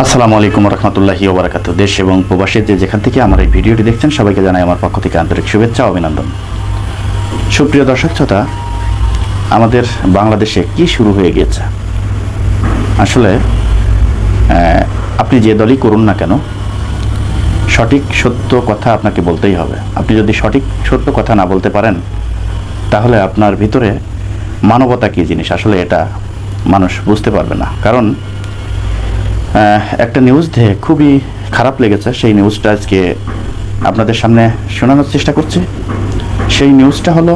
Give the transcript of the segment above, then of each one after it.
আসসালামু আলাইকুম রহমতুল্লাহি ওবরাকাত দেশ এবং প্রবাসীর যে যেখান থেকে আমার এই ভিডিওটি দেখছেন, সবাইকে জানাই আমার পক্ষ থেকে আন্তরিক শুভেচ্ছা অভিনন্দন। সুপ্রিয় দর্শক শ্রোতা, আমাদের বাংলাদেশে কি শুরু হয়ে গিয়েছে? আসলে আপনি যে দলই করুন না কেন, সঠিক সত্য কথা আপনাকে বলতেই হবে। আপনি যদি সঠিক সত্য কথা না বলতে পারেন, তাহলে আপনার ভিতরে মানবতা কী জিনিস? আসলে এটা মানুষ বুঝতে পারবে না। কারণ একটা নিউজ খুবই খারাপ লেগেছে। সেই নিউজটা আজকে আপনাদের সামনে শোনানোর চেষ্টা করছি। সেই নিউজটা হলো,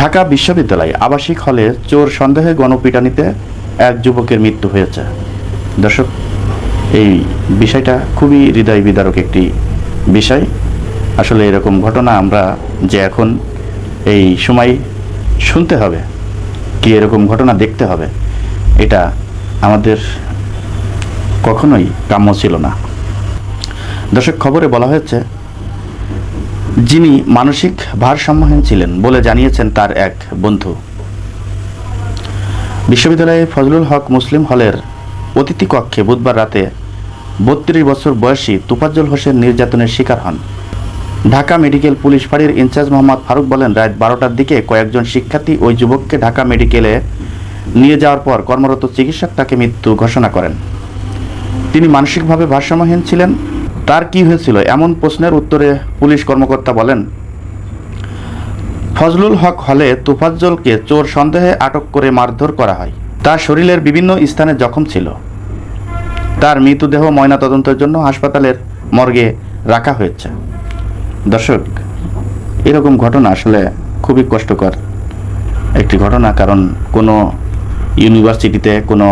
ঢাকা বিশ্ববিদ্যালয় আবাসিক হলে চোর সন্দেহে গণপিটানিতে এক যুবকের মৃত্যু হয়েছে। দর্শক, এই বিষয়টা খুবই হৃদয় বিদারক একটি বিষয়। আসলে এরকম ঘটনা আমরা যে এখন এই সময় শুনতে হবে, কি এরকম ঘটনা দেখতে হবে, এটা আমাদের কখনোই কাম্য ছিল না। দর্শক, খবরে বলা হয়েছে, যিনি মানসিক ভারসাম্যহীন ছিলেন বলে জানিয়েছেন তার এক বন্ধু। বিশ্ববিদ্যালয়ে ফজলুল হক মুসলিম হলের অতিথি কক্ষে বুধবার রাতে বত্রিশ বছর বয়সী তুফাজ্জল হোসেন নির্যাতনের শিকার হন। ঢাকা মেডিকেল পুলিশ ফাঁড়ির ইনচার্জ মোহাম্মদ ফারুক বলেন, রাত বারোটার দিকে কয়েকজন শিক্ষার্থী ওই যুবককে ঢাকা মেডিকেলে নিয়ে যাওয়ার পর কর্মরত চিকিৎসক তাকে মৃত্যু ঘোষণা করেন। তিনি মানসিকভাবে ভারসাম্যহীন ছিলেন। তার কি হয়েছিল? এমন প্রশ্নের উত্তরে পুলিশ কর্মকর্তা বলেন, ফজলুল হক হলে তুফাজ্জলকে চোর সন্দেহে আটক করে মারধর করা হয়। তার শরীরের বিভিন্ন স্থানে জখম ছিল। তার মৃতদেহ ময়নাতদন্তের জন্য হাসপাতালের মর্গে রাখা হয়েছে। দর্শক, এরকম ঘটনা আসলে খুবই কষ্টকর একটি ঘটনা, কারণ কোনো ইউনিভার্সিটিতে কোনো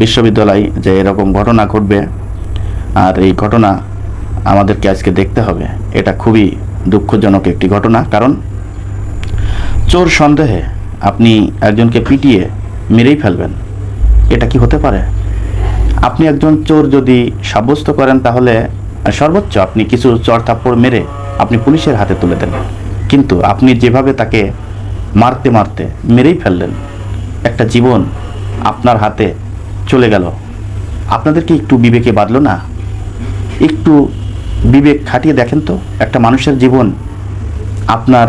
বিশ্ববিদ্যালয় যে এরকম ঘটনা ঘটবে আর এই ঘটনা আমাদেরকে আজকে দেখতে হবে। এটা খুবই দুঃখজনক একটি ঘটনা, কারণ চোর সন্দেহে আপনি একজনকে পিটিয়ে মেরেই ফেলবেন। এটা কি হতে পারে? আপনি একজন চোর যদি সাব্যস্ত করেন, তাহলে সর্বোচ্চ আপনি কিছু চর থাপ্পড় মেরে আপনি পুলিশের হাতে তুলে দেন। কিন্তু আপনি যেভাবে তাকে মারতে মারতে মেরেই ফেললেন, একটা জীবন আপনার হাতে চলে গেল। আপনাদেরকে একটু বিবেকে বাঁধলো না? একটু বিবেক খাটিয়ে দেখেন তো, একটা মানুষের জীবন আপনার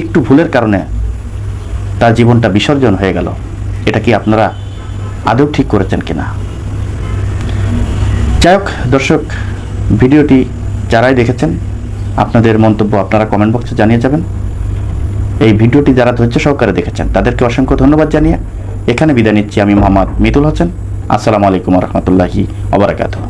একটু ভুলের কারণে তার জীবনটা বিসর্জন হয়ে গেল। এটা কি আপনারা আদৌ ঠিক করেছেন কিনা? যাই হোক, দর্শক, ভিডিওটি যারাই দেখেছেন, আপনাদের মন্তব্য আপনারা কমেন্ট বক্সে জানিয়ে যাবেন। এই ভিডিওটি যারা ধৈর্য সহকারে দেখেছেন, তাদেরকে অসংখ্য ধন্যবাদ জানিয়ে এখানে বিদায় নিচ্ছি আমি মোহাম্মদ মিতুল হোসেন। আসসালামু আলাইকুম রহমতুল্লাহি অবরাকাতুহ